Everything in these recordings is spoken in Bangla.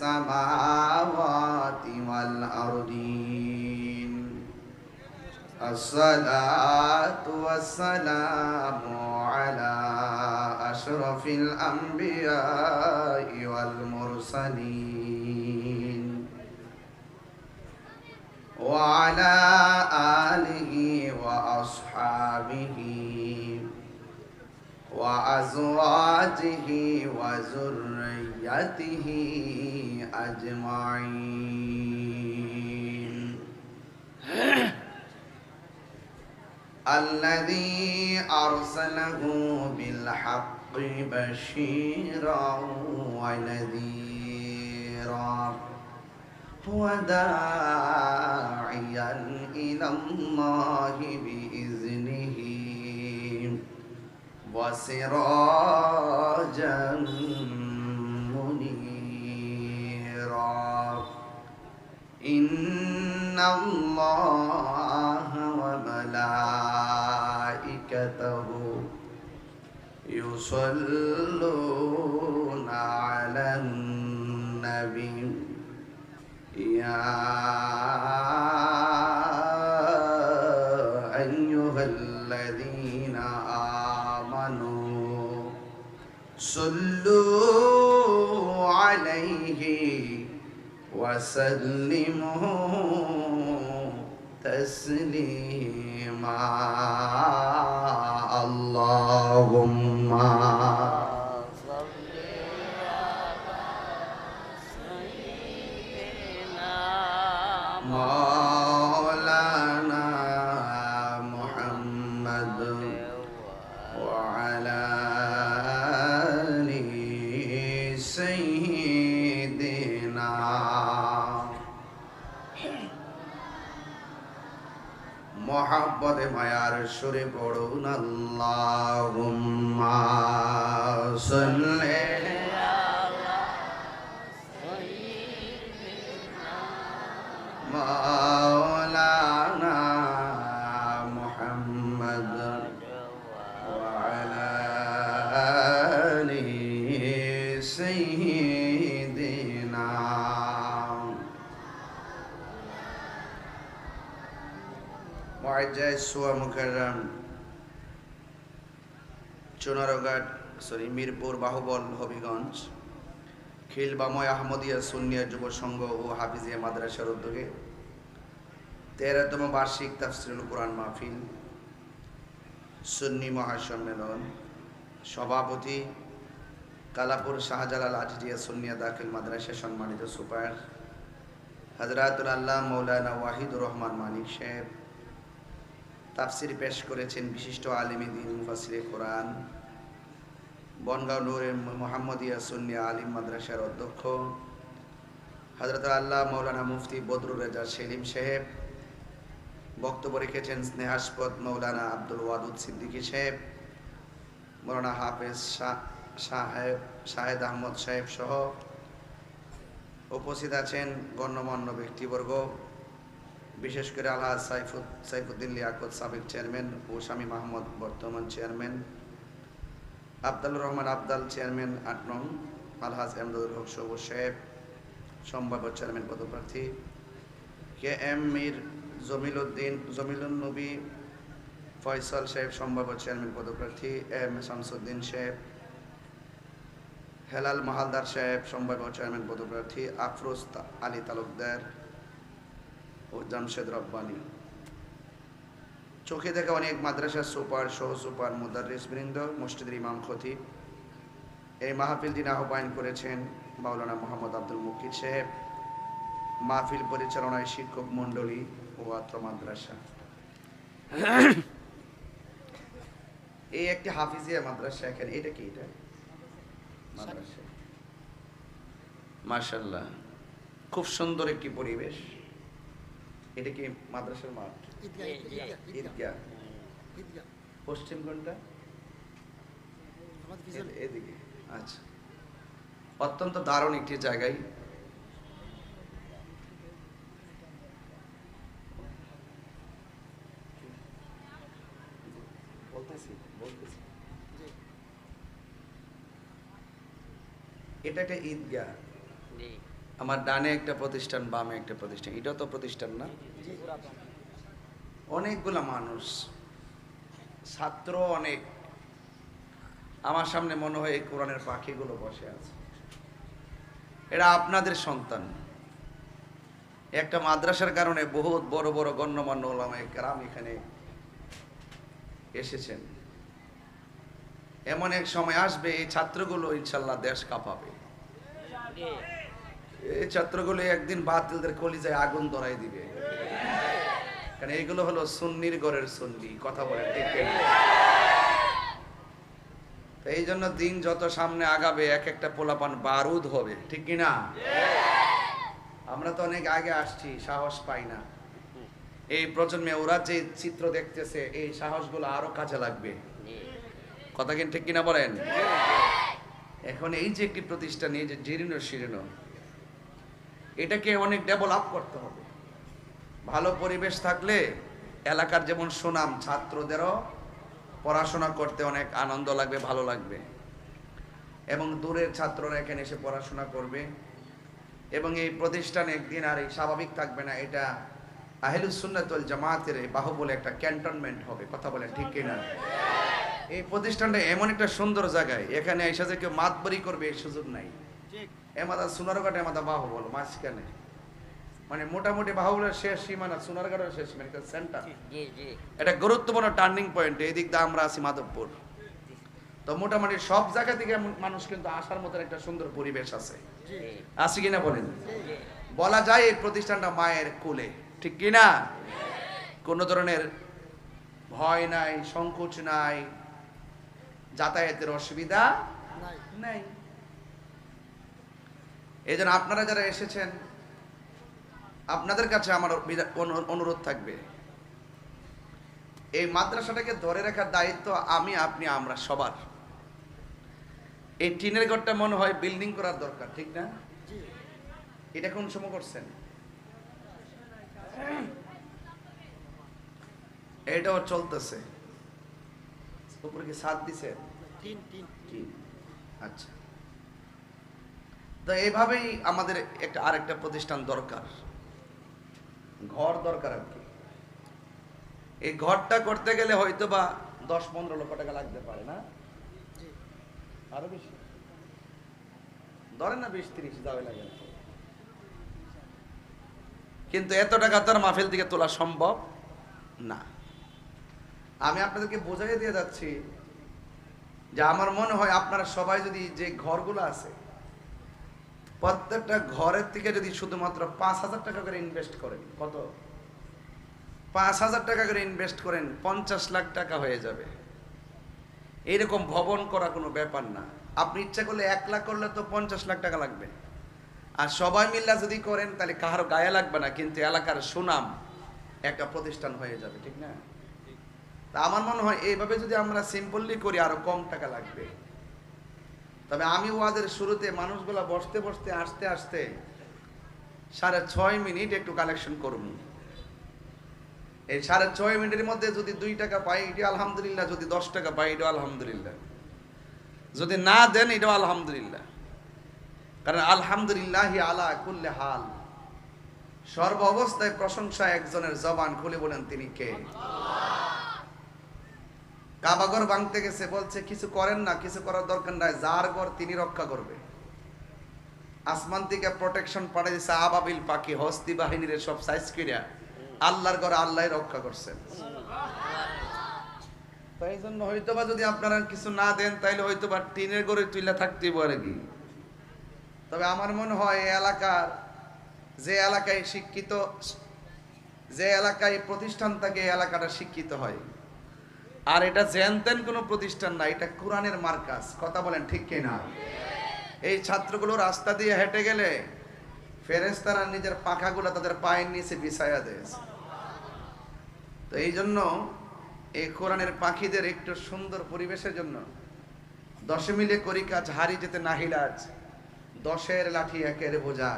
السماوات والأرضين. الصلاة والسلام على أشرف الأنبياء والمرسلين. وعلى آله وأصحابه وأزواجه وذريته أجمعين. الذي أرسله بالحق بشيرا ونذيرا. وداعيا إلى الله بإذنه. وسراجا منيرا. إن الله وملائكته يصلون على النبي. يا أيها الذين آمنوا صلوا عليه وسلموا تسليما اللهم সরে পড়ুন আল্লাহুম্মা সাল্লি আলা পর্যায়ে সোয়া মুখারাম চুনারঘাট সরি মিরপুর, বাহুবল, হবিগঞ্জ, খিলবাময় আহমদিয়া সুনিয়া যুব সংঘ ও হাফিজিয়া মাদ্রাসার উদ্যোগে তেরোতম বার্ষিক তাফসিরুল কোরআন মাহফিল, সুন্নি মহাসম্মেলন, সভাপতি কালাপুর শাহজালাল আজিজিয়া সুনিয়া দাখিল মাদ্রাসা সম্মানিত সুপার হজরাতুল আল্লাহ মৌলানা ওয়াহিদুর রহমান মানিক সাহেব তাফসির পেশ করেছেন বিশিষ্ট আলিম দিন মুফাসিরে কোরআন। বনগাঁও নূরের মোহাম্মদিয়া সুন্নিয়া আলিম মাদ্রাসার অধ্যক্ষ। হজরত আল্লাহ মৌলানা মুফতি বদরুর রেজা সেলিম সাহেব। বক্তব্য রেখেছেন স্নেহাস্পদ মৌলানা আব্দুল ওয়াদুদ সিদ্দিকী সাহেব। মৌলানা হাফেজ সাহেব শাহেদ আহমদ সাহেব সহ। উপস্থিত আছেন গণ্যমান্য ব্যক্তিবর্গ। বিশেষ করে আলহাজ সাইফুদ, সাইফুদ্দিন লিয়াকত সাবেক চেয়ারম্যান ও স্বামী মাহমুদ বর্তমান চেয়ারম্যান। আবদালুর রহমান আবদাল চেয়ারম্যান আট নং, আলহাজ এমদাদুল হক সবুজ সাহেব, সম্ভাব্য চেয়ারম্যান পদপ্রার্থী। কে এম মীর জমিল উদ্দিন জমিলুন নবী ফয়সাল সাহেব, সম্ভাব্য চেয়ারম্যান পদপ্রার্থী। এম শামসুদ্দিন সাহেব। হেলাল মাহালদার সাহেব, সম্ভাব্য চেয়ারম্যান পদপ্রার্থী। আফরোজ আলী তালুকদার। ও জামশেদ রব্বানি। চোখে দেখা অনেক মাদ্রাসার সুপার, সহ সুপার মুদারিস বৃন্দ, মসজিদের ইমাম, খতিব। এই মাহফিল দিন আহ্বান করেছেন মাওলানা মোহাম্মদ আব্দুল মুকির সাহেব, মাহফিল পরিচালনায় শিক্ষক মণ্ডলী ও আত্র মাদ্রাসা। এই একটি হাফিজিয়া মাদ্রাসা এখানে, এটা কি এটা? মাদ্রাসা। মাশাল্লাহ খুব সুন্দর একটি পরিবেশ। এটা কি মাদ্রাসার মাঠ? ঈদগাহ। পশ্চিম কোনটা? এদিকে। আচ্ছা। অত্যন্ত দারুণ একটি জায়গায়। এটা একটা ঈদগাহ। আমার ডানে একটা প্রতিষ্ঠান, বামে একটা প্রতিষ্ঠান। এটাও তো প্রতিষ্ঠান না। অনেকগুলা মানুষ, ছাত্র অনেক। আমার সামনে মনে হয় এই কোরআনের পাখিগুলো বসে আছে। এরা আপনাদের সন্তান। একটা মাদ্রাসার কারণে বহুত বড় বড় গণ্যমান্য ওলামায়ে কেরাম এখানে এসেছেন। এমন এক সময় আসবে, এই ছাত্রগুলো ইনশাল্লাহ দেশ কাঁপাবে। এই ছাত্রগুলো একদিন বাতিলদের কলিজায় আগুন ধরাই দিবে। কারণ এইগুলো হলো সুন্নির গড়ের সুন্নি কথা বলে ঠিক এই জন্য দিন যত সামনে আগাবে এক একটা পোলাপান বারুদ হবে ঠিক কি না আমরা তো অনেক আগে আসছি সাহস পাই না। এই প্রজন্মে ওরা যে চিত্র দেখতেছে এই সাহসগুলো আরও কাজে লাগবে। কথা কিন্তু ঠিক কিনা বলেন? এখন এই যে একটি প্রতিষ্ঠান এই যে জীর্ণ শীর্ণ এটাকে অনেক ডেভেলপ করতে হবে। ভালো পরিবেশ থাকলে এলাকার যেমন সুনাম, ছাত্রদেরও পড়াশোনা করতে অনেক আনন্দ লাগবে, ভালো লাগবে। এবং দূরের ছাত্ররা এখানে এসে পড়াশোনা করবে। এবং এই প্রতিষ্ঠান একদিন আর এই স্বাভাবিক থাকবে না, এটা আহেলুস সুন্নাতুল জামাতের বাহুবলে একটা ক্যান্টনমেন্ট হবে, কথা বলে ঠিক কিনা? এই প্রতিষ্ঠানটা এমন একটা সুন্দর জায়গায়, এখানে এসে যে কেউ মাতবরি করবে, এই সুযোগ নাই। ঠিক। এমাদা সোনারঘাট এমাদা বাহুবল মাঝখানে। মানে মোটামুটি বাহুবলের শেষ সীমানা সোনারঘাটের শেষ সীমানা সেন্টার জি জি এটা গুরুত্বপূর্ণ টার্নিং পয়েন্ট এই দিক দিয়ে আমরা আছি মাধবপুর। তো মোটামুটি সব জায়গা থেকে মানুষ কিন্তু আসার মতো একটা সুন্দর পরিবেশ আছে। জি আছে কিনা বলেন? জি বলা যায় এই প্রতিষ্ঠানটা মায়ের কোলে। ঠিক কিনা? কোনো ধরনের ভয় নাই সংকোচ নাই যাতায়াতের অসুবিধা নাই। এই জন্য আপনারা যারা এসেছেন আপনাদের কাছে আমার অনুরোধ থাকবে। এই মাদ্রাসাটাকে ধরে রাখার দায়িত্ব আমি আপনি আমরা সবার। এই টিনের ঘরটা মনে হয় বিল্ডিং করার দরকার ঠিক না। এটা কোন সময় করছেন? এটাও চলতেছে। উপরে কি সাত দিছে। আচ্ছা। তো এইভাবেই আমাদের একটা আরেকটা প্রতিষ্ঠান দরকার। ঘর দরকার আর কি। এই ঘরটা করতে গেলে হয়তো বা দশ পনেরো লক্ষ টাকা লাগতে পারে না? আরও বেশি? ধরেন না বিশ তিরিশ যাবে লাগে। না। কিন্তু এত টাকা তার মাহফিল থেকে তোলা সম্ভব না। আমি আপনাদেরকে বোঝাই দিয়ে যাচ্ছি যে আমার মনে হয় আপনারা সবাই যদি যে ঘরগুলো আছে প্রত্যেকটা ঘরের থেকে যদি শুধুমাত্র পাঁচ হাজার টাকা করে ইনভেস্ট করেন, কত? পাঁচ হাজার টাকা করে ইনভেস্ট করেন, পঞ্চাশ লাখ টাকা হয়ে যাবে। এইরকম ভবন করা কোনো ব্যাপার না। আপনি ইচ্ছা করলে এক লাখ করলে তো পঞ্চাশ লাখ টাকা লাগবে। আর সবাই মিল্লা যদি করেন, তাহলে কাহারও গায়ে লাগবে না, কিন্তু এলাকার সুনাম একটা প্রতিষ্ঠান হয়ে যাবে, ঠিক না? তা আমার মনে হয় এইভাবে যদি আমরা সিম্পলি করি, আরও কম টাকা লাগবে। তবে আমি ওয়াদের শুরুতে মানুষগুলা বসতে বসতে, আসতে আসতে সাড়ে ছয় মিনিট একটু কালেকশন করুন এই সাড়ে ছয় মিনিটের মধ্যে যদি দুই টাকা পাই এটা আলহামদুলিল্লাহ। যদি দশ টাকা পাই এটা আলহামদুলিল্লাহ। যদি না দেন, এটাও আলহামদুলিল্লাহ। কারণ আলহামদুলিল্লাহ আলা কুল্লে হাল। সর্ব অবস্থায় প্রশংসা একজনের জবান খুলে বলেন, তিনি কে? কাবাগর ভাঙতে গেছে, বলছে, কিছু করেন না, কিছু করার দরকার নাই, যার ঘর তিনি রক্ষা করবে। আসমান থেকে প্রোটেকশন পাঠিয়ে দিছে আবাবিল পাখি, হস্তি বাহিনীর সব সাইজ করিয়া আল্লাহর ঘর আল্লাহ রক্ষা করছেন। তো এই জন্য হয়তোবা যদি আপনারা কিছু না দেন, তাইলে হয়তোবা টিনের ঘরে তুইলা থাকতে পারে কি? তবে আমার মনে হয় এলাকার যে এলাকায় শিক্ষিত, যে এলাকায় প্রতিষ্ঠান থাকে এলাকাটা শিক্ষিত হয়। আর এটা জেনতেন কোনো প্রতিষ্ঠান না এটা কোরআনের মার্কাস কথা বলেন ঠিক কিনা? এই ছাত্রগুলো রাস্তা দিয়ে হেঁটে গেলে ফেরেস্তারা নিজের পাখাগুলো তাদের পায়ের নিচে বিছায়া দেয়। তো এই জন্য এই কোরআনের পাখিদের একটু সুন্দর পরিবেশের জন্য দশে মিলে করি কাজ হারি যেতে নাহিলাজ দশের লাঠি একের বোঝা।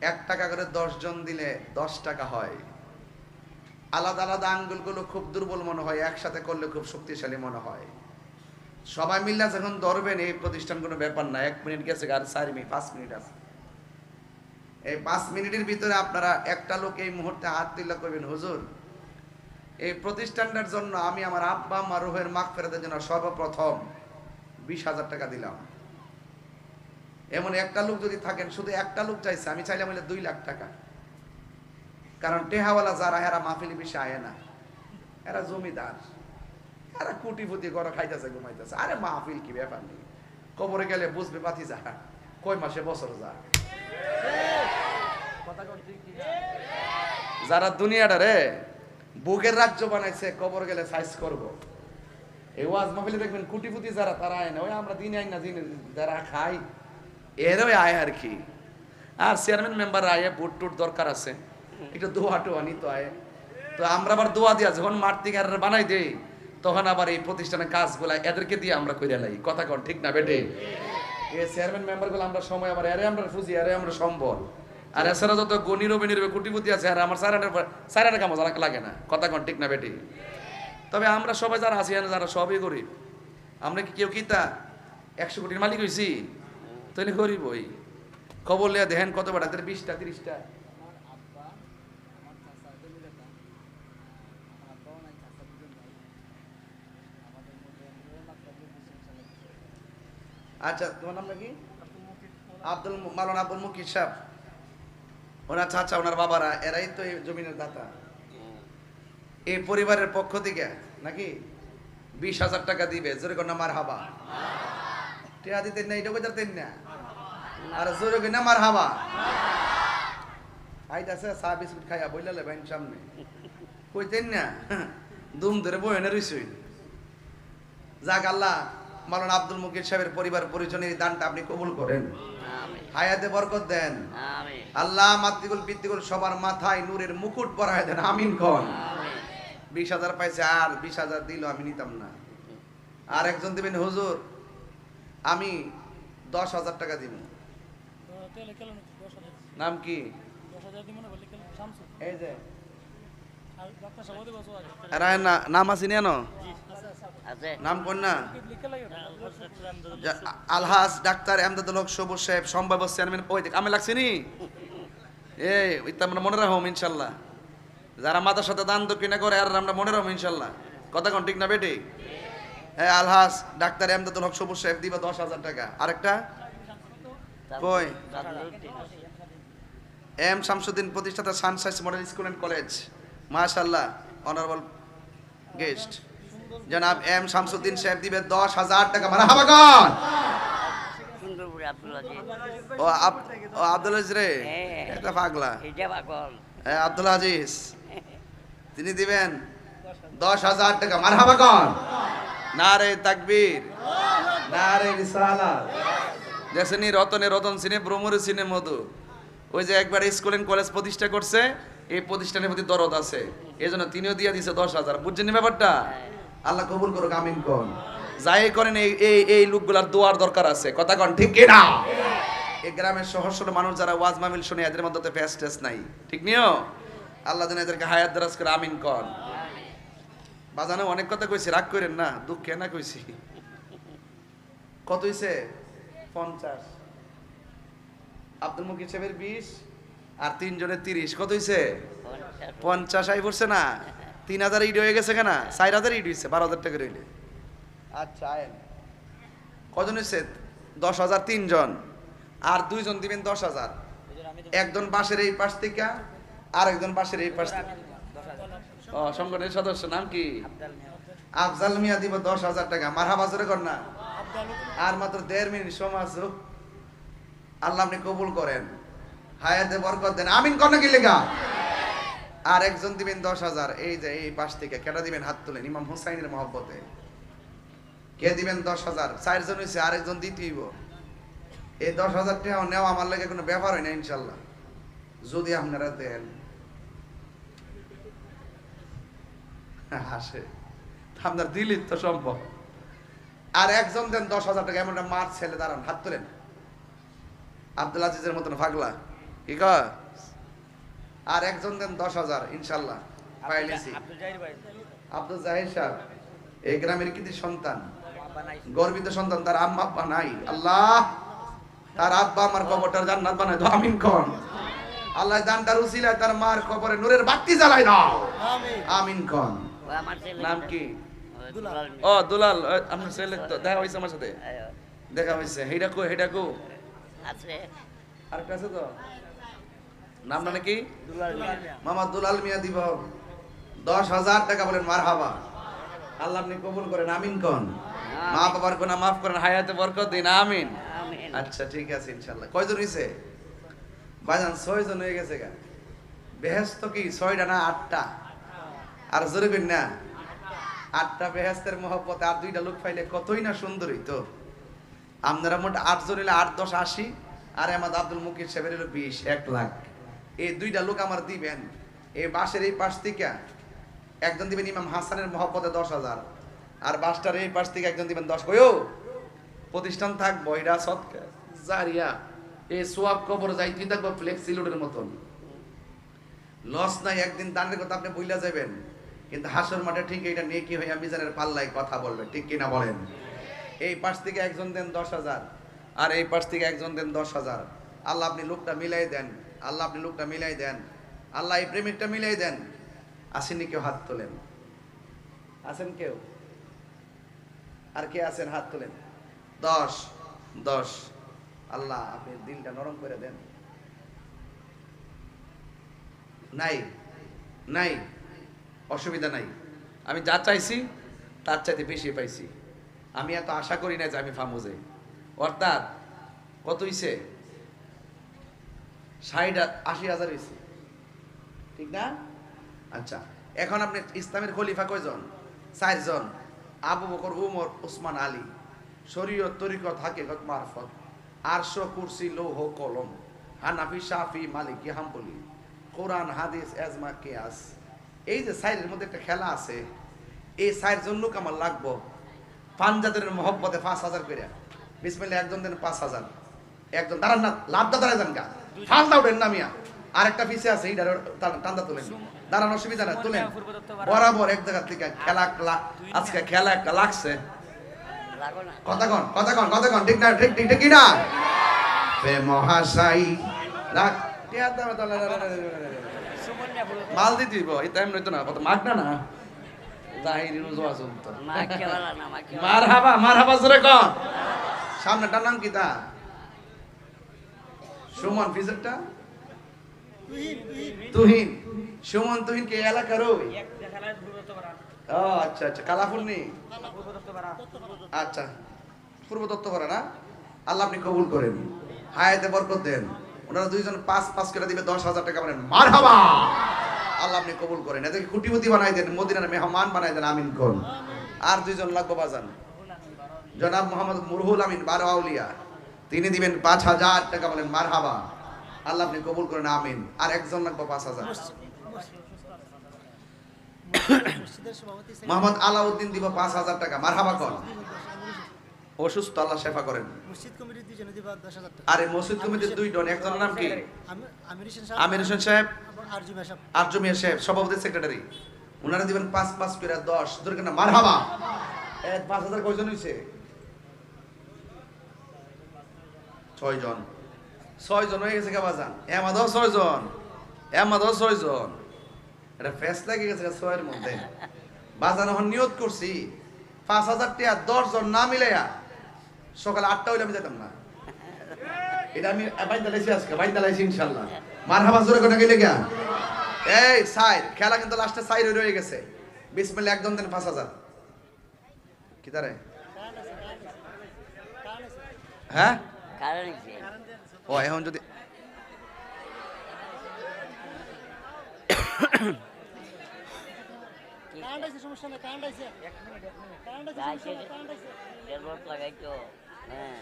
এক টাকা করে দশ জন দিলে দশ টাকা হয়। আলাদা আলাদা আঙ্গুলগুলো খুব দুর্বল মনে হয়, একসাথে করলে খুব শক্তিশালী মনে হয়। সবাই মিল্লা যখন ধরবেন, এই প্রতিষ্ঠান কোনো ব্যাপার না। এক মিনিট গেছে আর চার মিনিট, পাঁচ মিনিট আছে। এই পাঁচ মিনিটের ভিতরে আপনারা একটা লোক এই মুহূর্তে হাত তুল্লা করবেন হুজুর, এই প্রতিষ্ঠানটার জন্য আমি আমার আব্বা, আম্মা রুহের মাখ ফেরাতের জন্য সর্বপ্রথম বিশ হাজার টাকা দিলাম। এমন একটা লোক যদি থাকেন, শুধু একটা লোক চাইছে, আমি চাইলাম দুই লাখ টাকা। কারণ টেহাওয়ালা যারা এরা মাহফিলি বেশি আয় না। এরা জমিদার। এরা কুটিপুতি করে খাইতেছে ঘুমাইতেছে। আরে মাহফিল কি ব্যাপার নেই? কবরে গেলে বুঝবে পাতি যা। কয় মাসে বছর যা? যারা দুনিয়াটা রে বুকের রাজ্য বানাইছে কবর গেলে সাইজ করব। এই ওয়াজ মাহফিলে দেখবেন কুটিপুতি যারা তারা আয় না। ওই আমরা দিনে আই না দিনে যারা খাই এরও আয় আর কি। আর চেয়ারম্যান মেম্বার আয় বুট টুট দরকার আছে। একটু দোয়া টোয়া নিত তো আমরা আবার দোয়া দিয়া যখন মারতি আর বানাই দেই, তখন আবার এই প্রতিষ্ঠানের কাজগুলা এদেরকে দিয়ে আমরা কইরা লাই। কথা কন, ঠিক না বেটে? এই চেয়ারম্যান মেম্বারগুলো আমরা সময় আবার এরে আমরা ফুজি এরে আমরা সম্বল। আর এছাড়া যত গণি রবি নিরবে কুটিপুতি আছে, আর আমার সারাটা সারাটা কামো জানা লাগে না। কথা কন, ঠিক না বেটি? তবে আমরা সবাই যারা আছি যারা সবই গরিব, আমরা কি কেউ কিতা? একশো কোটির মালিক হয়েছি তাহলে গরিব ওই খবর লিয়া দেখেন কত তাহলে বিশটা, তিরিশটা। আচ্ছা তোমার নাম কি? আব্দুল মালানা আব্দুল মুকির সাহেব। ওনার চাচা ওনার বাবারা এরাই তো এই জমিনের দাতা। এই পরিবারের পক্ষ থেকে নাকি? বিশ হাজার টাকা দিবে জোরে কন্যা মার হাবা টিয়া দিতেন না এটা কোথাতেন না। আর জোরে কন্যা মার হাবা আইতাছে চা বিস্কুট খাইয়া বইলা লেবেন সামনে। কইতেন না দুম ধরে বইনে রইছই যাক আল্লাহ মালানা আব্দুল মুকির সাহেবের পরিবার পরিজনের দানটা আপনি কবুল করেন। আমিন। হায়াতে বরকত দেন। আল্লাহ মাতৃগুল পিতৃগুল সবার মাথায় নূরের মুকুট পরায় দেন। আমিন কন। বিশ হাজার পাইছে আর বিশ হাজার দিল আমি নিতাম না। আর একজন দিবেন হুজুর আমি দশ হাজার টাকা দিব। নাম কি? এই যে। নাম আছে নিয়ে নাম কোন না? আলহাজ ডাক্তার এমদাদুল হক সবুজ সাহেব সম্ভাব্য চেয়ারম্যান। ওই দেখ আমি লাগছি নি? এই আমরা মনে রাখো ইনশাল্লাহ। যারা মাতার সাথে দান দক্ষিণা করে আর আমরা মনে রাখো ইনশাল্লাহ। কথা কোন ঠিক না বেটি? হ্যাঁ আলহাজ ডাক্তার এমদাদুল হক সবুজ সাহেব দিবা দশ হাজার টাকা। আরেকটা? কই? এম শামসুদ্দিন প্রতিষ্ঠাতা সানসাইজ মডেল স্কুল অ্যান্ড কলেজ। মাশাল্লাহ অনারেবল গেস্ট। জনাব এম শামসুদ্দিন সাহেব দিবে দশ হাজার টাকা মানে হাবাগন সুন্দরপুরে ও আব্দুল আজিজ রে? হ্যাঁ। এটা পাগলা। হ্যাঁ আব্দুল আজিজ তিনি দিবেন দশ হাজার টাকা। মার হাবাগন না রে তাকবীর না রে রিসালা। দেখছেনি রতনে রতন সিনে সিনে মধু। ওই যে একবার স্কুল এন্ড কলেজ প্রতিষ্ঠা করছে এই প্রতিষ্ঠানের প্রতি দরদ আছে। এই জন্য তিনিও দিয়ে দিছে দশ হাজার। বুঝছেন ব্যাপারটা? আল্লাহ কবুল করুক, আমিন কন। যাই করেন, এই এই এই লোকগুলার দোয়ার দরকার আছে। কথা কন, ঠিক কি না এই গ্রামের সহজ সরল মানুষ যারা ওয়াজ মাহমিল শুনে, এদের মধ্যে তো ফেস টেস নাই। ঠিক নিও? আল্লাহ যেন এদেরকে হায়াত দারাজ করে, আমিন কন। বাজানো অনেক কথা কইছি, রাগ করেন না, দুঃখে না কইছি। কত হইছে? পঞ্চাশ। আব্দুল মুকির সাহেবের বিশ, আর তিনজনের তিরিশ। কত হইছে? পঞ্চাশ। আই পড়ছে না? তিন হাজার ইট হয়ে গেছে কেনা চার হাজার ইড হয়েছে বারো হাজার টাকা রইলে। আচ্ছা আয়েন। কজন হয়েছে দশ হাজার তিনজন। আর দুইজন দিবেন দশ হাজার। একজন বাসের এই পাশ থেকে আর একজন বাসের এই পাশ থেকে। ও সংগঠনের সদস্য নাম কি? আফজাল মিয়া। দিব দশ হাজার টাকা। মারহা বাজারে কর না। আর মাত্র দেড় মিনিট সময় আছে। আল্লাহ আপনি কবুল করেন। হায়াতে বরকত দেন। আমিন কর না কি লেখা আর একজন দিবেন দশ হাজার, এই যে এই পাশ থেকে কেটা দিবেন হাত তুলেন? ইমাম হুসাইনের মহব্বতে। কে দিবেন দশ হাজার? চারজন হয়েছে আরেকজন দ্বিতীয় এই দশ হাজার টাকা নেওয়া আমার লাগে কোনো ব্যাপার হয় না, ইনশাল্লাহ। যদি আপনারা দেন। হাসে। আপনার দিলির তো সম্ভব। আর একজন দেন দশ হাজার টাকা, এমন মার ছেলে, দাঁড়ান, হাত তোলেন। আব্দুল আজিজের মতন ফাগলা কি কয়? আর একজন দেন দশ হাজার ইনশাল্লাহ পাইলেছি আব্দুল জাহির সাহেব এই গ্রামের কৃতি সন্তান গর্বিত সন্তান তার আম্মা আব্বা নাই। আল্লাহ তার আব্বা আমার কবরটার জান্নাত বানায় দাও আমিন কোন। আল্লাহ দানটার উসিলায় তার মার কবরে নূরের বাতি জ্বালায় দাও। আমিন। কোন। আমার নাম কি? ও দুলাল। আপনার ছেলে তো দেখা হয়েছে আমার সাথে। দেখা হয়েছে হেডা কো হেডা কো আছে। আরেকটা আছে তো? নাম মানে কি? মামা দুলাল মিয়া দিব। দশ হাজার টাকা বলেন মার হাবা আল্লাহ আপনি কবুল করেন আমিন কোন। মা বাবার কোনা মাফ করেন হায়াতে বরকত দিন আমিন। আচ্ছা ঠিক আছে ইনশাল্লাহ কয়জন হয়েছে বাজান ছয় জন হয়ে গেছে গা। বেহেস্ত কি? ছয়টা না আটটা? আর জোরে কই না। আটটা বেহেস্তের মহব্বতে আর দুইটা লোক পাইলে কতই না সুন্দর তো আপনারা মোট আট জন হইলে আট দশ আশি। আর আমাদের আব্দুল মুকির সাহেবের হলো বিশ এক লাখ। এই দুইটা লোক আমার দিবেন। এই বাসের এই পাশ থেকে একজন দিবেন ইমাম হাসানের মহব্বতে দশ হাজার। আর বাসটার এই পাশ থেকে একজন দিবেন দশ। কয়ও প্রতিষ্ঠান থাকব এটা সৎকা জারিয়া এই সোয়াব কবর যাইতে থাকব ফ্লেক্সি লোডের মতন। লস নাই একদিন দানের কথা আপনি বইলা যাবেন কিন্তু হাসর মাঠে ঠিক এটা নিয়ে কি হয়ে মিজানের পাল্লায় কথা বলবে ঠিক কিনা বলেন? এই পাশ থেকে একজন দেন দশ হাজার আর এই পাশ থেকে একজন দেন দশ হাজার। আল্লাহ আপনি লোকটা মিলাই দেন। আল্লাহ আপনি লোকটা মিলাই দেন। আল্লাহ এই প্রেমিকটা মিলাই দেন। আসেনি কেউ হাত তোলেন। আছেন কেউ? আর কে আছেন হাত তোলেন? দশ। দশ। আল্লাহ আপনি দিলটা নরম করে দেন। নাই। নাই। অসুবিধা নাই। আমি যা চাইছি, তার চাইতে বেশি পাইছি। আমি এত আশা করি না যে আমি ফামুজে। অর্থাৎ কত হইছে? ষাট আশি হাজার হয়েছে ঠিক না? আচ্ছা এখন আপনি ইসলামের খলিফা কয়জন? চারজন। আবু বকর, উমর, উসমান, আলী। শরীয়ত, তরিকত, হাকিকত, মারফত। আরশ, কুরসি, লৌহ, কলম। হানাফি, শাফি, মালিকি, হাম্বলি। কোরআন, হাদিস, এজমা, কেয়াস। এই যে সাইডের মধ্যে একটা খেলা আছে, এই সাইড জন লোক আমার লাগবো। পাঞ্জাবের মহব্বতে পাঁচ হাজার করে বিসমিল্লা একজন দেন পাঁচ হাজার। একজন, দাঁড়ান না, লাভটা দাঁড়ায় যান গা। ফালদা উঠেন নামিয়া আরেকটা পিছে আছে এইটার টান্দা তোলেন। দাঁড়ান অসুবিধা না তোলেন। বরাবর এক জায়গা থেকে খেলা আজকে খেলা একটা লাগছে। লাগো না। কথা কন কথা কন কথা কন ঠিক না ঠিক ঠিক ঠিক না। রাখ। মাল দিতে দিব এই টাইম নইতো না কত মাগ না না? জাহিরি রোজো না মার হাবা মার হাবা জোরে কন। সামনেটার নাম কি তা সুমন ফিজারটা? তুহিন সুমন তুহিন কে এলাকার ওই ও আচ্ছা আচ্ছা। কালাফুল নেই? আচ্ছা। পূর্ব দত্ত করে না? আল্লাহ আপনি কবুল করেন। হায়াতে বরকত দেন। ওনারা দুইজন পাঁচ পাঁচ করে দিবে দশ হাজার টাকা বলেন মার হাবা আল্লাহ আপনি কবুল করেন। এদেরকে কুটিপতি বানাই দেন মদিনার মেহমান বানাই দেন আমিন কোন। আর দুইজন লাগবো বাজান। জনাব মোহাম্মদ মুরহুল আমিন বারো আউলিয়া তিনি দিবেন পাঁচ হাজার টাকা বলেন মার হাবা আল্লাহ আপনি কবুল করেন, আমিন। আর একজন লাগবো পাঁচ হাজার। মোহাম্মদ আলাউদ্দিন দিব পাঁচ হাজার টাকা মার হাবা কর। অসুস্থ, আল্লাহ শেফা করেন। আরে, মসজিদ কমিটির দুই জন, একজনের নাম কি? আমির হোসেন সাহেব, আরজু মিয়া সাহেব, সভাপতি সেক্রেটারি। ওনারা দিবেন পাঁচ পাঁচ করে দশ। দুর্গা মার হাবা পাঁচ হাজার কয়জন হয়েছে ছয় জন ছয় জন হয়ে গেছে এমাদও ছয় জন এমাদও ছয় জন এটা ফেস লাগে গেছে ছয়ের মধ্যে। বাজান এখন নিয়ত করছি। পাঁচ হাজার টাকা দশ জন না মিলাইয়া সকালে আটটা হইলে আমি যেতাম না। এটা আমি বাইন্দা লাইছি আজকে বাইন্দা লাইছি ইনশাল্লাহ। মার হাবা জোরে গেলে গা এই সাইড খেলা কিন্তু লাস্টে সাইড রয়ে গেছে। বিসমিল্লাহ, একদম দেন পাঁচ হাজার। কি তারে? হ্যাঁ? কারণ ও এখন যদি current current current. Current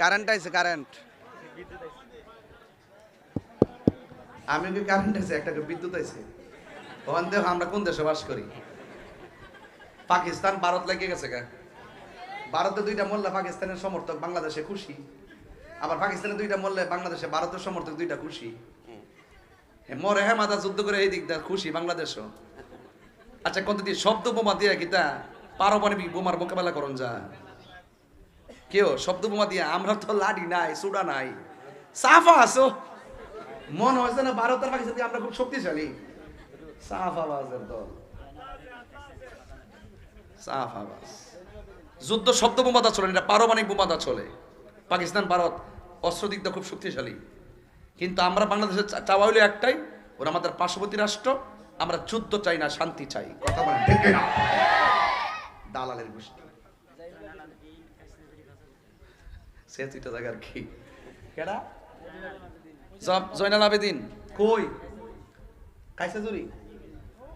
current আইছে কারেন্ট। আমি কি কারেন্ট আছে একটা বিদ্যুৎ আছে ওখান থেকে আমরা কোন দেশে বাস করি? পাকিস্তান ভারত লেগে গেছে গা। ভারতে দুইটা মোল্লা পাকিস্তানের সমর্থক বাংলাদেশে খুশি। আবার পাকিস্তানে দুইটা মোল্লা বাংলাদেশে ভারতের সমর্থক দুইটা খুশি। মরে হ্যাঁ মাথা যুদ্ধ করে এই দিকটা খুশি বাংলাদেশও। আচ্ছা কত দিয়ে শব্দ বোমা দিয়ে কিতা পারমাণবিক বোমার মোকাবেলা করুন যা। কেউ শব্দ বোমা দিয়ে আমরা তো লাডি নাই সুডা নাই। সাফা আসো মন হয়েছে না ভারত আর পাকিস্তান আমরা খুব শক্তিশালী। সাফাবাজের দল। সাফাবাজ যুদ্ধ শব্দ বোমাদা চলে না, এটা পারমাণবিক বোমাদা চলে। পাকিস্তান ভারত অস্ত্র দিক খুব শক্তিশালী। কিন্তু আমরা বাংলাদেশের চা- চাওয়া হইল একটাই ওরা আমাদের পার্শ্ববর্তী রাষ্ট্র আমরা যুদ্ধ চাই না শান্তি চাই। কথা বলেন দালালের গোষ্ঠী। সে দুইটা জায়গার কি? কেডা? জয়নাল আবেদিন। কই? জুরি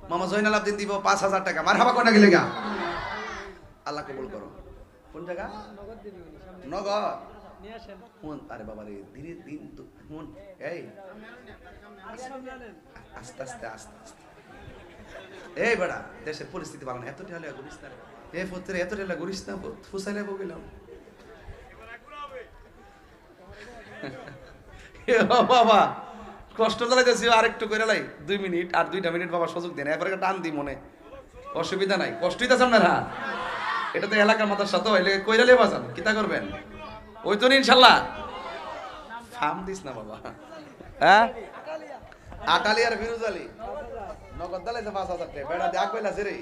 মামা জয়নাল আবেদিন দিব পাঁচ হাজার টাকা। মার হাবা কোনা গেলে গা? আল্লাহ কবুল করো। কোন জায়গা? নগর আরে বাবা রে ধীরে দিন তো এই, আস্তে আস্তে আস্তে আস্তে। এই বেড়া, দেশের পরিস্থিতি ভালো না। এত ঢালে ঘুরিস না এত ঢালে ঘুরিস না ফুসাইলে বগিলাম বাবা, কষ্ট আর একটু করে লাই। দুই মিনিট আর দুইটা মিনিট বাবা সুযোগ দেন। এরপরে টান দি মনে। অসুবিধা নাই। কষ্টই তো আপনার এটা তো এলাকার মাথার সাথে হইলে কইরালে বাজান কিতা করবেন? ওই তো ইনশাল্লাহ। ফার্ম দিস না বাবা। হ্যাঁ? আটালি আর ফিরুজ আলী। নগদ দালাইছে পাঁচ হাজার টাকা। বেড়া দেখ কইলাছে রে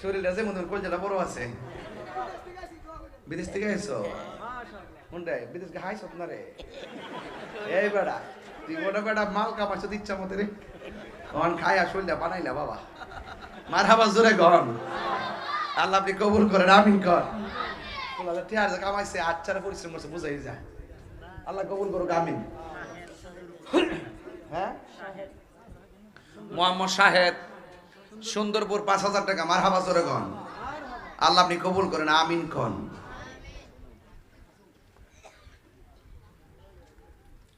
শরীর আছে মতন কলজাটা বড় আছে। বিদেশ থেকে এসো কোনটাই বিদেশ থেকে হাই না রে। এই বেড়া তুই ওটা বেড়া মাল কামাইছো ইচ্ছা মতো রে। কখন খাই আর শরীরটা বানাইলা বাবা। মার হাবা জোরে গন আল্লাহ আপনি কবুল করেন আমিন কর টিয়ার যে কামাইছে আচ্ছারা পরিশ্রম করছে, বুঝাই যায়। আল্লাহ কবুল করুক, আমিন। হ্যাঁ? মোহাম্মদ শাহেদ সুন্দরপুর পাঁচ হাজার টাকা মার হাবা জোরে গন আল্লাহ আপনি কবুল করেন, আমিন কন।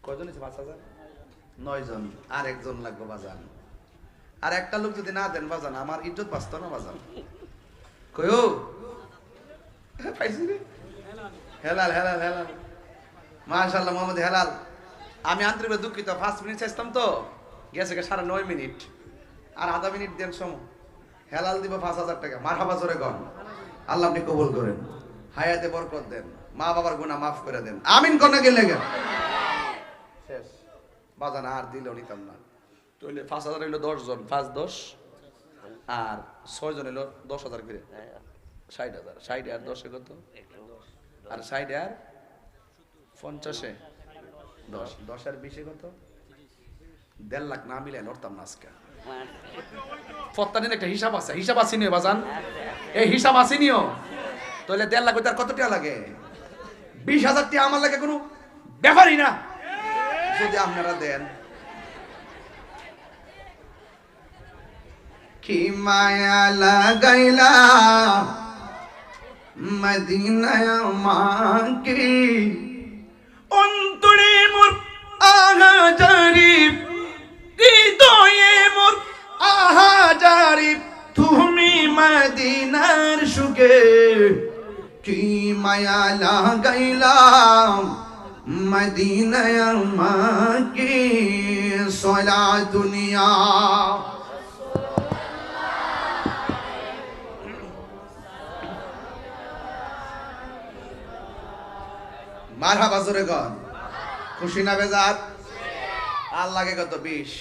কয়জন আছে পাঁচ হাজার? নয় জন আর একজন লাগবে বাজান। আর একটা লোক যদি না দেন বাজান, আমার ইজ্জত বাঁচত না বাজান। কয়ো? পাইছি হেলাল হেলাল হেলাল। মাশাল্লাহ মোহাম্মদ হেলাল। আমি আন্তরিকভাবে দুঃখিত। ফার্স্ট মিনিট চাইতাম তো? গেছে গে সাড়ে নয় মিনিট। আর আধা মিনিট দেন সময়। হেলাল দিব পাঁচ হাজার টাকা। মার হাবা জোরে গন আল্লাহ আপনি কবুল করেন। হায়াতে বরকত দেন। মা বাবার গুনাহ মাফ করে দেন। আমিন কন্যা গেলে শেষ। বাজান আর দিলেও নিতাম না। তাহলে পাঁচ হাজার হইল দশ জন। পাঁচ দশ। আর ছয় জন হইল দশ হাজার করে। ষাট হাজার। ষাট আর দশে কত? আর ষাট আর পঞ্চাশে? দশ। দশ আর বিশে কত? দেড় লাখ না মিলে নড়তাম না আজকে। প্রত্যেকদিন একটা হিসাব আছে। হিসাব আছে বাজান। এই হিসাব আছে নিও। তাহলে দেড় লাখ তার কত টাকা লাগে? বিশ হাজার টাকা আমার লাগে কোনো ব্যাপারই না। যদি আপনারা দেন। কি মায়া লাগাইলা মদিনায় মাকে। অন্তরে মোর আহাজারি হৃদয়ে মোর আহাজারি তুমি মদিনার সুখে কি মায়া লাগাইলাম মদিনায় মাকে? সলা দুনিয়া মারহা বাজরে গন খুশি না বেজাত? আর লাগে কত? বিশ।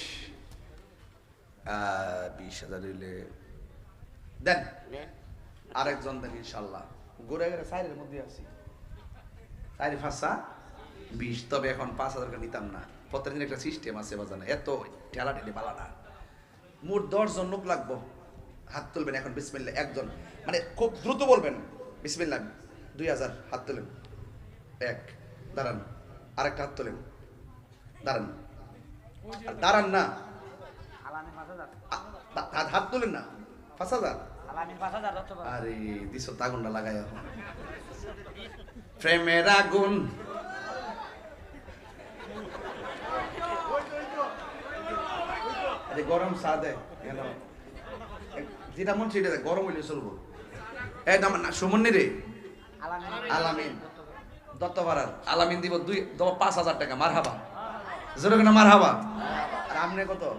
বিশ হাজার হইলে দেন। আরেকজন দেন ইনশাল্লাহ। ঘুরে ঘুরে সাইডের মধ্যে আছি। সাইডে ফাঁসা? বিশ। তবে এখন পাঁচ হাজার নিতাম না। প্রত্যেকদিন একটা সিস্টেম আছে বাজানো। এত ঠেলা ঠেলে পালা না। মোট দশজন লোক লাগবো। হাত তুলবেন এখন বিসমিল্লা একজন। মানে খুব দ্রুত বলবেন বিসমিল্লা দুই হাজার, হাত তুলেন। এক, দাঁড়ান, আরেকটা হাত তোলেন। দাঁড়ান। আর দাঁড়ান না। হাত তোলেন না। পাঁচ হাজার আরে দিস তাগুনটা লাগাই প্রেমের আগুন। আরে, গরম সাদে কেন? যেটা মন সেটা গরম হইলে চলবো। এই না না সুমন্নি রে? আলামিন। দত্তপাড়ার আলামিন দিব দুই পাঁচ হাজার টাকা মার হাবা জোরে না মার হাবা আর আমনে কত?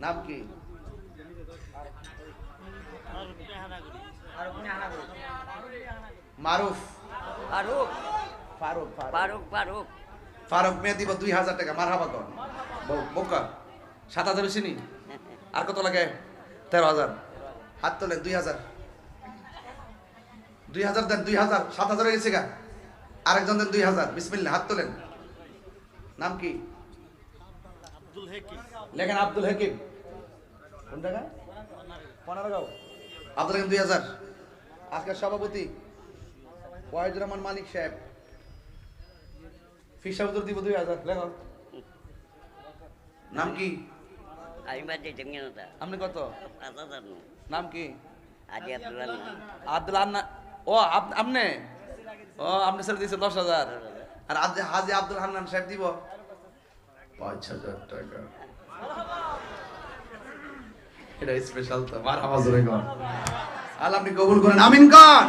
নাম কি? মারুফ। ফারুক। ফারুক ফারুক। ফারুক ফারুক। ফারুক মেয়ে দিব দুই হাজার টাকা মার হাবা কর। বউ- বোকা। সাত হাজার বেশি নি? আর কত লাগে? তেরো হাজার। হাত তোলেন দুই হাজার। দুই হাজার দেন দুই হাজার। সাত হাজার হয়ে গেছে গা। আরেকজন দেন দুই হাজার। বিসমিল্লা হাত তোলেন। নাম কি? লেখেন আব্দুল হাকিম। কোন জায়গা পনেরোগাঁও। আব্দুল হাকিম দুই হাজার। আজকের সভাপতি ওয়াহিদুর রহমান মালিক সাহেব। ফিসা হুজুর দিব দুই হাজার। লেখো। নাম কি? আপনি কত? নাম কি? আজি আব্দুল ও আপনি? ও আপনি ছেড়ে দিয়েছে দশ হাজার। আর আজ হাজি আব্দুল হান্নান সাহেব দিব। পাঁচ হাজার টাকা। এটা স্পেশাল তো মার আওয়াজ রে কর আল্লাহ আপনি কবুল করেন আমিন কন।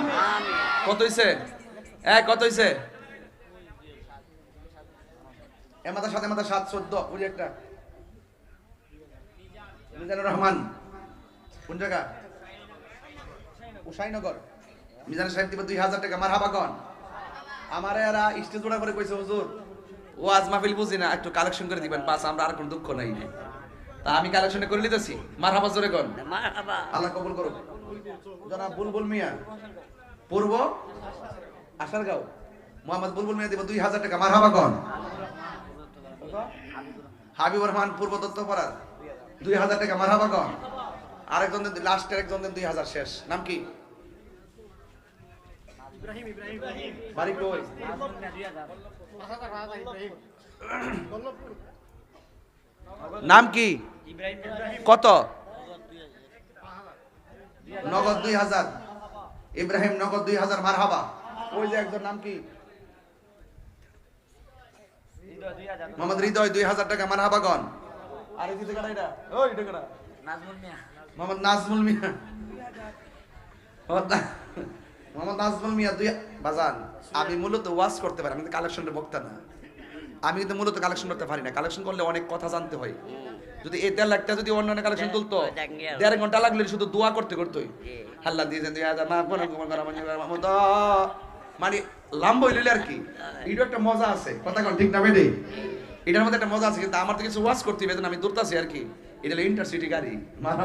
কত হইছে? এ কত হইছে? এ মাথা সাথে মাথা সাত চোদ্দ বুঝি একটা। মিজানুর রহমান কোন জায়গা? উসাইনগর মিজান সাহেব দিব দুই হাজার টাকা মার হাবা কন। আমারে এরা স্টেজ জোড়া করে কইছে হুজুর ও আজ মাহফিল বুঝি না একটু কালেকশন করে দিবেন। পাঁচ আমরা আর কোনো দুঃখ নাই। তা আমি কালেকশনে করে নিতেছি। মার হাবা জোরে কন। আল্লাহ কবুল করুক। জনাব বুলবুল মিয়া পূর্ব আশারগাঁও। মোহাম্মদ বুলবুল মিয়া দিব দুই হাজার টাকা। মার হাবা কন। হাবিবুর রহমান পূর্ব দত্তপাড়ার। দুই হাজার টাকা। মার হাবা কন। আরেকজন দেন লাস্টের একজন দেন দুই হাজার শেষ। নাম কি? ইব্রাহিম ইব্রাহিম। বাড়ি কই নাম কি? কত? নগদ দুই হাজার। ইব্রাহিম নগদ দুই হাজার মার হাবা ওই যে একজন নাম কি? মোহাম্মদ হৃদয় দুই হাজার টাকা মার হাবা গন আর এই দিতে এটা? ওই এটা নাজমুল মিয়া। মোহাম্মদ নাজমুল মিয়া। মোহাম্মদ নাজমুল মিয়া দুই বাজান। আমি মূলত ওয়াজ করতে পারি আমি কালেকশনের বক্তা না। আমি কিন্তু মূলত কালেকশন করতে পারি না। কালেকশন করলে অনেক কথা জানতে হয়। যদি এই দেড় লাখটা যদি অন্যান্য কালেকশন তুলতো দেখ গিয়ে। দেড় ঘণ্টা লাগলে শুধু দোয়া করতে করতোই হাল্লা দুই হাজার করা মানে মাহমুদ মানে হইলে আর কি। এটা একটা মজা আছে। কথা কোন ঠিক না বেডে এটার মধ্যে একটা মজা আছে কিন্তু আমার তো কিছু ওয়াজ করতে হবে আমি দূরতাছি আর কি। এটা ইন্টারসিটি গাড়ি। মাথা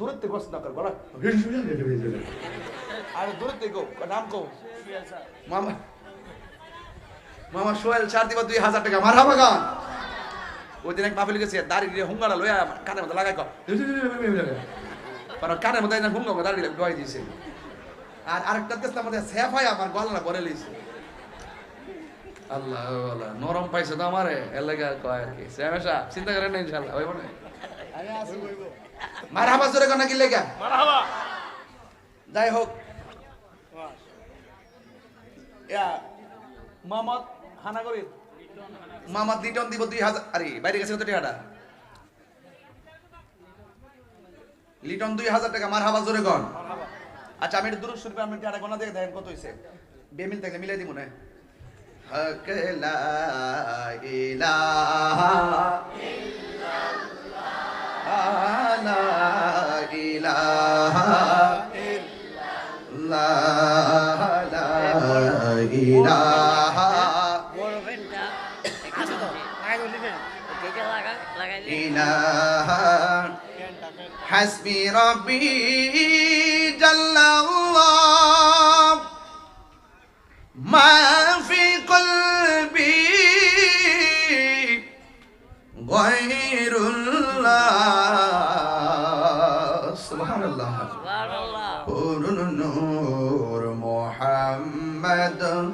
দূরের থেকে না কর বলা আরে দূরের থেকে নাম কো মামা মামা সোহেল চার দিব দুই হাজার টাকা মার হাবা গান। ওই দিন এক মাহফিল গেছে দাড়ি দিয়ে হুঙ্গারা লইয়া কানের মধ্যে লাগাই কর। কারণ কানের মধ্যে হুঙ্গা দাড়ি ডয় দিয়েছে। আর আরেকটা দেশটার মধ্যে সেফ হয় আমার গলা ভরে লইছে। আল্লাহ আল্লাহ নরম পাইছে তো আমারে এলাকা কয় আর কি। চিন্তা করেন না ইনশাআল্লাহ হইব না। মার হাবা জোরে কোন কি লেগা? যাই হোক। মোহাম্মদ হানাগরির মোহাম্মদ লিটন দিব দুই হাজার আরে বাইরে গেছে কত টাকাটা? লিটন দুই হাজার টাকা মার হাবা জোরে গন আচ্ছা আমি দূর শুনবে আমি টাকা গোনা দেখে দেখেন কত হয়েছে বেমিল থাকলে মিলাই দিব না। হক লা ইলাহা লা ইলাহা লা লা ইলাহা বড় had uh,